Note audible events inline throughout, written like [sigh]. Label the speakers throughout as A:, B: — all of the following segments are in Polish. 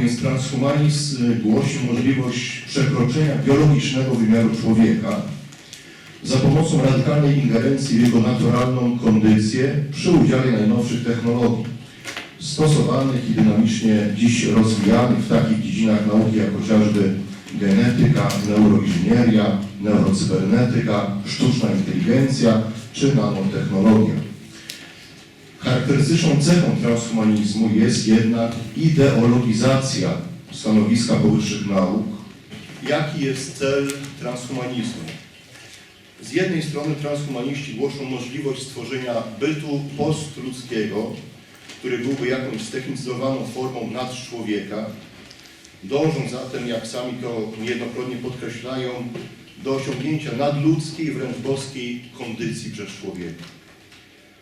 A: więc transhumanizm głosi możliwość przekroczenia biologicznego wymiaru człowieka za pomocą radykalnej ingerencji w jego naturalną kondycję przy udziale najnowszych technologii, stosowanych i dynamicznie dziś rozwijanych w takich dziedzinach nauki jak chociażby genetyka, neuroinżynieria, neurocybernetyka, sztuczna inteligencja czy nanotechnologia. Charakterystyczną cechą transhumanizmu jest jednak ideologizacja stanowiska powyższych nauk. Jaki jest cel transhumanizmu? Z jednej strony transhumaniści głoszą możliwość stworzenia bytu postludzkiego, który byłby jakąś ztechnicyzowaną formą nadczłowieka. Dążą zatem, jak sami to niejednokrotnie podkreślają, do osiągnięcia nadludzkiej, wręcz boskiej kondycji przez człowieka.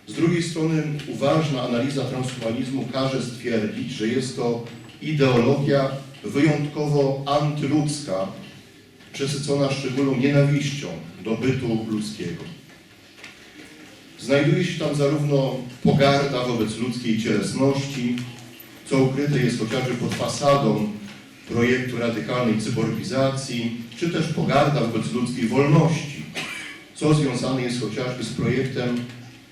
A: Z drugiej strony uważna analiza transhumanizmu każe stwierdzić, że jest to ideologia wyjątkowo antyludzka, przesycona szczególną nienawiścią do bytu ludzkiego. Znajduje się tam zarówno pogarda wobec ludzkiej cielesności, co ukryte jest chociażby pod fasadą projektu radykalnej cyborgizacji, czy też pogarda wobec ludzkiej wolności, co związane jest chociażby z projektem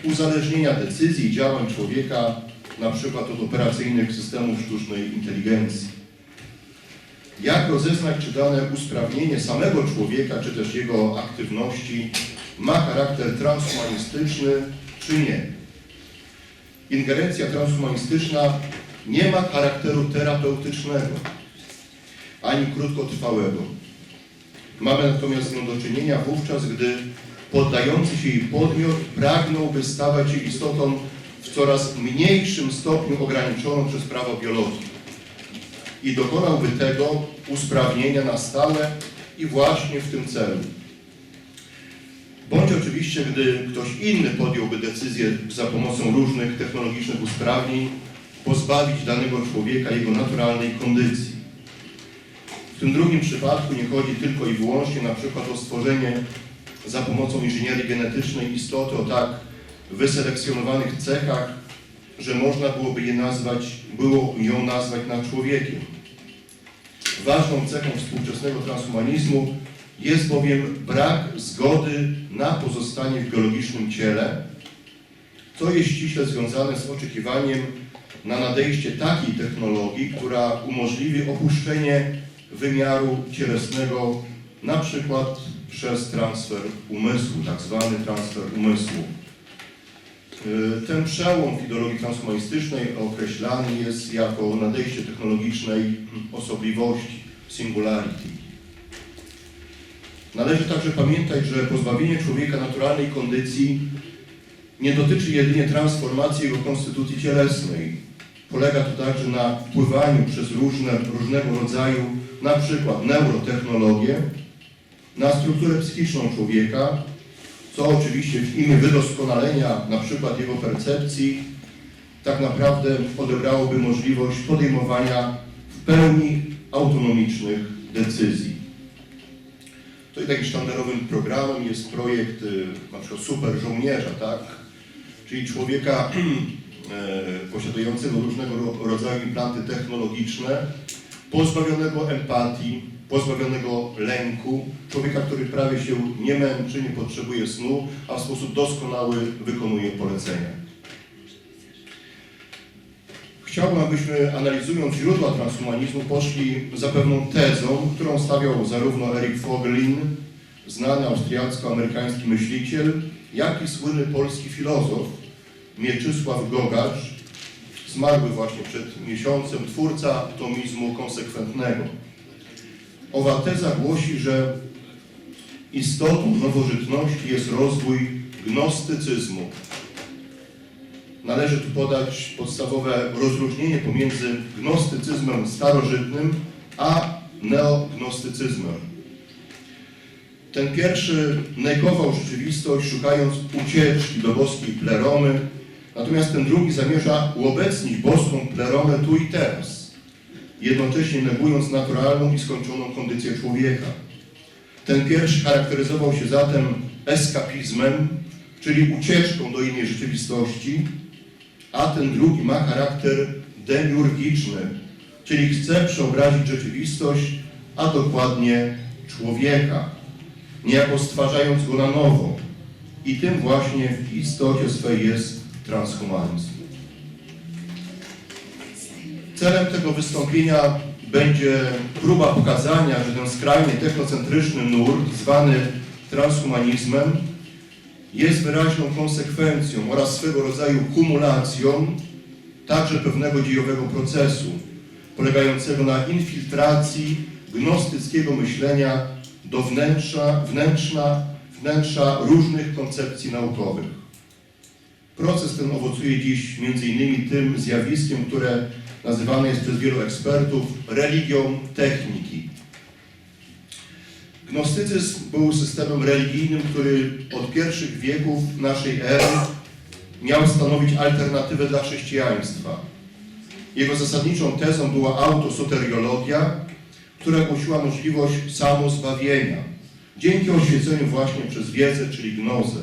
A: uzależnienia decyzji i działań człowieka na przykład od operacyjnych systemów sztucznej inteligencji. Jak rozeznać, czy dane usprawnienie samego człowieka, czy też jego aktywności ma charakter transhumanistyczny, czy nie? Ingerencja transhumanistyczna nie ma charakteru terapeutycznego, ani krótkotrwałego. Mamy natomiast z nią do czynienia wówczas, gdy poddający się jej podmiot pragnąłby stawać się istotą w coraz mniejszym stopniu ograniczoną przez prawo biologii i dokonałby tego usprawnienia na stałe i właśnie w tym celu. Bądź oczywiście, gdy ktoś inny podjąłby decyzję za pomocą różnych technologicznych usprawnień pozbawić danego człowieka jego naturalnej kondycji. W tym drugim przypadku nie chodzi tylko i wyłącznie na przykład o stworzenie za pomocą inżynierii genetycznej istoty o tak wyselekcjonowanych cechach, że można byłoby je nazwać, było ją nazwać nad człowiekiem. Ważną cechą współczesnego transhumanizmu jest bowiem brak zgody na pozostanie w biologicznym ciele, co jest ściśle związane z oczekiwaniem na nadejście takiej technologii, która umożliwi opuszczenie wymiaru cielesnego, na przykład przez transfer umysłu, tak zwany transfer umysłu. Y, Ten przełom w ideologii transhumanistycznej określany jest jako nadejście technologicznej osobliwości, singularity. Należy także pamiętać, że pozbawienie człowieka naturalnej kondycji nie dotyczy jedynie transformacji jego konstytucji cielesnej. Polega to także na wpływaniu przez różne, różnego rodzaju, na przykład neurotechnologie, na strukturę psychiczną człowieka, co oczywiście w imię wydoskonalenia na przykład jego percepcji tak naprawdę odebrałoby możliwość podejmowania w pełni autonomicznych decyzji. Tutaj takim sztandarowym programem jest projekt y, na przykład super żołnierza, tak? czyli człowieka [clears throat] e, posiadającego różnego ro- rodzaju implanty technologiczne, pozbawionego empatii, pozbawionego lęku, człowieka, który prawie się nie męczy, nie potrzebuje snu, a w sposób doskonały wykonuje polecenia. Chciałbym, abyśmy analizując źródła transhumanizmu poszli za pewną tezą, którą stawiał zarówno Erik Vogelin, znany austriacko-amerykański myśliciel, jak i słynny polski filozof Mieczysław Gogacz, zmarły właśnie przed miesiącem, twórca tomizmu konsekwentnego. Owa teza głosi, że istotą nowożytności jest rozwój gnostycyzmu. Należy tu podać podstawowe rozróżnienie pomiędzy gnostycyzmem starożytnym a neognostycyzmem. Ten pierwszy negował rzeczywistość, szukając ucieczki do boskiej pleromy, natomiast ten drugi zamierza uobecnić boską pleromę tu i teraz, jednocześnie negując naturalną i skończoną kondycję człowieka. Ten pierwszy charakteryzował się zatem eskapizmem, czyli ucieczką do innej rzeczywistości, a ten drugi ma charakter demiurgiczny, czyli chce przeobrazić rzeczywistość, a dokładnie człowieka, niejako stwarzając go na nowo. I tym właśnie w istocie swej jest transhumanizm. Celem tego wystąpienia będzie próba pokazania, że ten skrajnie technocentryczny nurt, zwany transhumanizmem, jest wyraźną konsekwencją oraz swego rodzaju kumulacją także pewnego dziejowego procesu, polegającego na infiltracji gnostyckiego myślenia do wnętrza, wnętrza, wnętrza różnych koncepcji naukowych. Proces ten owocuje dziś innymi tym zjawiskiem, które nazywane jest przez wielu ekspertów religią techniki. Gnostycyzm był systemem religijnym, który od pierwszych wieków naszej ery miał stanowić alternatywę dla chrześcijaństwa. Jego zasadniczą tezą była autosoteriologia, która głosiła możliwość samozbawienia dzięki oświeceniu właśnie przez wiedzę, czyli gnozę.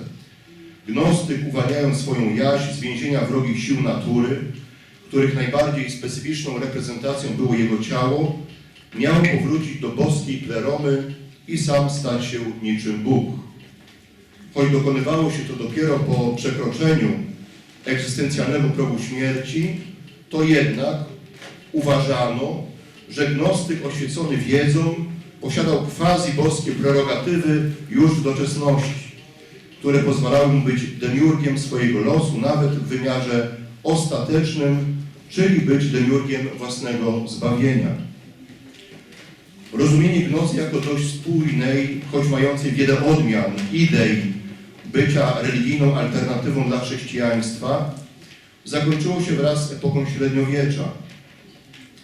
A: Gnostyk, uwalniając swoją jaźń z więzienia wrogich sił natury, których najbardziej specyficzną reprezentacją było jego ciało, miał powrócić do boskiej pleromy i sam stać się niczym Bóg. Choć dokonywało się to dopiero po przekroczeniu egzystencjalnego progu śmierci, to jednak uważano, że gnostyk oświecony wiedzą posiadał quasi-boskie prerogatywy już w doczesności, które pozwalały mu być demiurgiem swojego losu nawet w wymiarze ostatecznym, czyli być demiurgiem własnego zbawienia. Rozumienie gnozy jako dość spójnej, choć mającej wiele odmian, idei bycia religijną alternatywą dla chrześcijaństwa, zakończyło się wraz z epoką średniowiecza.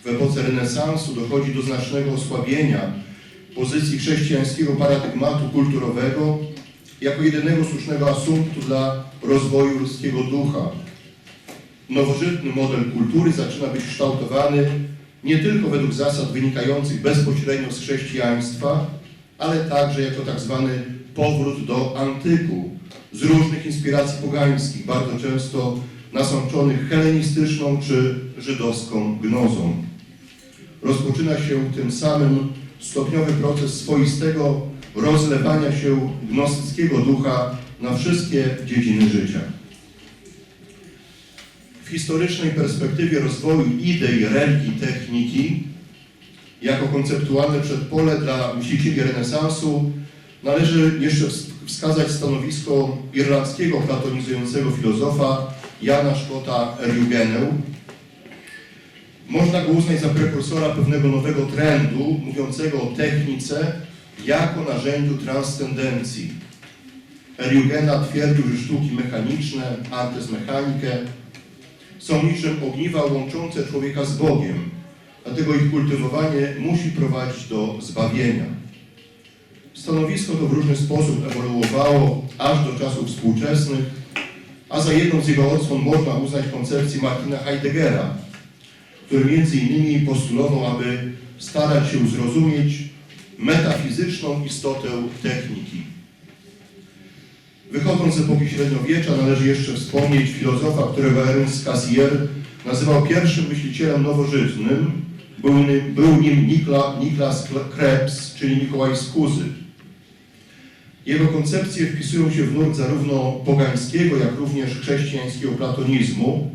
A: W epoce renesansu dochodzi do znacznego osłabienia pozycji chrześcijańskiego paradygmatu kulturowego jako jedynego słusznego asumptu dla rozwoju ludzkiego ducha. Nowożytny model kultury zaczyna być kształtowany nie tylko według zasad wynikających bezpośrednio z chrześcijaństwa, ale także jako tak zwany powrót do antyku, z różnych inspiracji pogańskich, bardzo często nasączonych helenistyczną czy żydowską gnozą. Rozpoczyna się tym samym stopniowy proces swoistego rozlewania się gnostyckiego ducha na wszystkie dziedziny życia. W historycznej perspektywie rozwoju idei, religii, techniki, jako konceptualne przedpole dla myślicieli renesansu, należy jeszcze wskazać stanowisko irlandzkiego platonizującego filozofa Jana Szkota Eriugenę. Można go uznać za prekursora pewnego nowego trendu mówiącego o technice jako narzędziu transcendencji. Eriugena twierdził, że sztuki mechaniczne, artes mechanikę, są niczym ogniwa łączące człowieka z Bogiem, dlatego ich kultywowanie musi prowadzić do zbawienia. Stanowisko to w różny sposób ewoluowało aż do czasów współczesnych, a za jedną z jego odsłon można uznać koncepcję Martina Heideggera, który między innymi postulował, aby starać się zrozumieć metafizyczną istotę techniki. Wychodząc z epoki średniowiecza należy jeszcze wspomnieć filozofa, którego Ernst Cassirer nazywał pierwszym myślicielem nowożytnym. Był nim, był nim Nikla, Niklas Krebs, czyli Mikołaj Skuzy. Jego koncepcje wpisują się w nurt zarówno pogańskiego, jak również chrześcijańskiego platonizmu.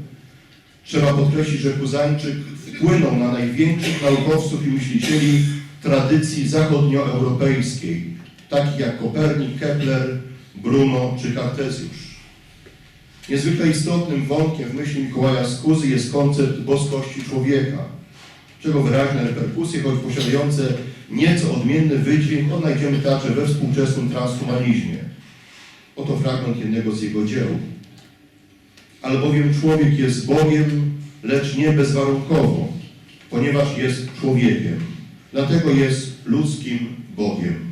A: Trzeba podkreślić, że Kuzańczyk wpłynął na największych naukowców i myślicieli tradycji zachodnioeuropejskiej, takich jak Kopernik, Kepler, Bruno czy Kartezjusz. Niezwykle istotnym wątkiem w myśli Mikołaja Skuzy jest koncept boskości człowieka, czego wyraźne reperkusje, choć posiadające nieco odmienny wydźwięk, odnajdziemy także we współczesnym transhumanizmie. Oto fragment jednego z jego dzieł. Albowiem człowiek jest Bogiem, lecz nie bezwarunkowo, ponieważ jest człowiekiem. Dlatego jest ludzkim Bogiem.